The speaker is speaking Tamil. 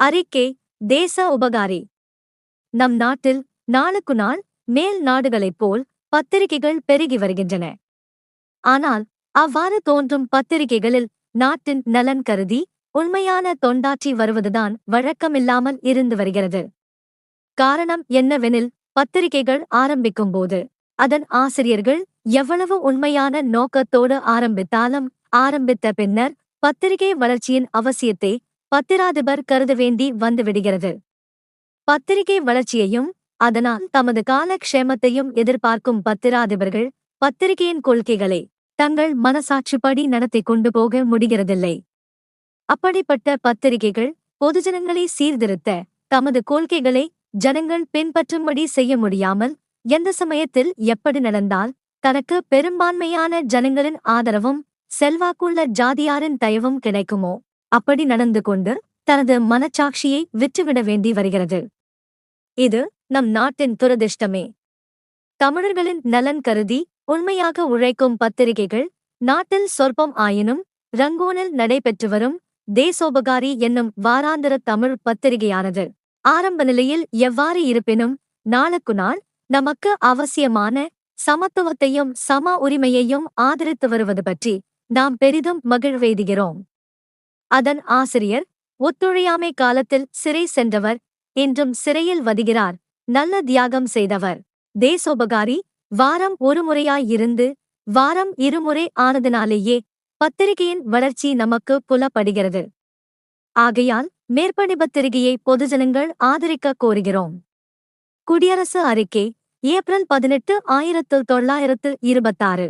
அறிக்கை தேச உபகாரி. நம் நாட்டில் நாளுக்கு நாள் மேல் நாடுகளைப் போல் பத்திரிகைகள் பெருகி வருகின்றன. ஆனால் அவ்வாறு தோன்றும் பத்திரிகைகளில் நாட்டின் நலன் கருதி உண்மையான தொண்டாற்றி வருவதுதான் வழக்கமில்லாமல் இருந்து வருகிறது. காரணம் என்னவெனில் பத்திரிகைகள் ஆரம்பிக்கும்போது அதன் ஆசிரியர்கள் எவ்வளவு உண்மையான நோக்கத்தோடு ஆரம்பித்தாலும் ஆரம்பித்த பின்னர் பத்திரிகை வளர்ச்சியின் அவசியத்தை பத்திராதிபர் கருத வேண்டி வந்துவிடுகிறது பத்திரிகை வளர்ச்சியையும் அதனால் தமது காலக்ஷேமத்தையும் எதிர்பார்க்கும் பத்திராதிபர்கள் பத்திரிகையின் கொள்கைகளை தங்கள் மனசாட்சிப்படி நடத்தி கொண்டு போக முடிகிறதில்லை. அப்படிப்பட்ட பத்திரிகைகள் பொதுஜனங்களை சீர்திருத்த தமது கொள்கைகளை ஜனங்கள் பின்பற்றும்படி செய்ய முடியாமல் எந்த சமயத்தில் எப்படி நடந்தால் தனக்கு பெரும்பான்மையான ஜனங்களின் ஆதரவும் செல்வாக்குள்ள ஜாதியாரின் தயவும் கிடைக்குமோ? அப்படி நடந்து கொண்டு தனது மனச்சாட்சியை விற்றுவிட வேண்டி வருகிறது. இது நம் நாட்டின் துரதிர்ஷ்டமே. தமிழர்களின் நலன் கருதி உண்மையாக உழைக்கும் பத்திரிகைகள் நாட்டில் சொற்பம் ஆயினும் ரங்கூனில் நடைபெற்று வரும் தேசோபகாரி என்னும் வாராந்திர தமிழ் பத்திரிகையானது ஆரம்ப நிலையில் எவ்வாறு இருப்பினும் நாளுக்கு நாள் நமக்கு அவசியமான சமத்துவத்தையும் சம உரிமையையும் ஆதரித்து வருவது பற்றி நாம் பெரிதும் மகிழ்வெய்துகிறோம் அதன் ஆசிரியர் ஒத்துழையாமை காலத்தில் சிறை சென்றவர் இன்றும் சிறையில் வதிகிறார் நல்ல தியாகம் செய்தவர். தேசோபகாரி வாரம் ஒருமுறையாயிருந்து வாரம் இருமுறை ஆனதினாலேயே பத்திரிகையின் வளர்ச்சி நமக்கு புலப்படுகிறது. ஆகையால் மேற்படி பத்திரிகையை பொதுஜனங்கள் ஆதரிக்க கோருகிறோம். குடியரசு அறிக்கை ஏப்ரல் பதினெட்டு ஆயிரத்து தொள்ளாயிரத்து இருபத்தாறு.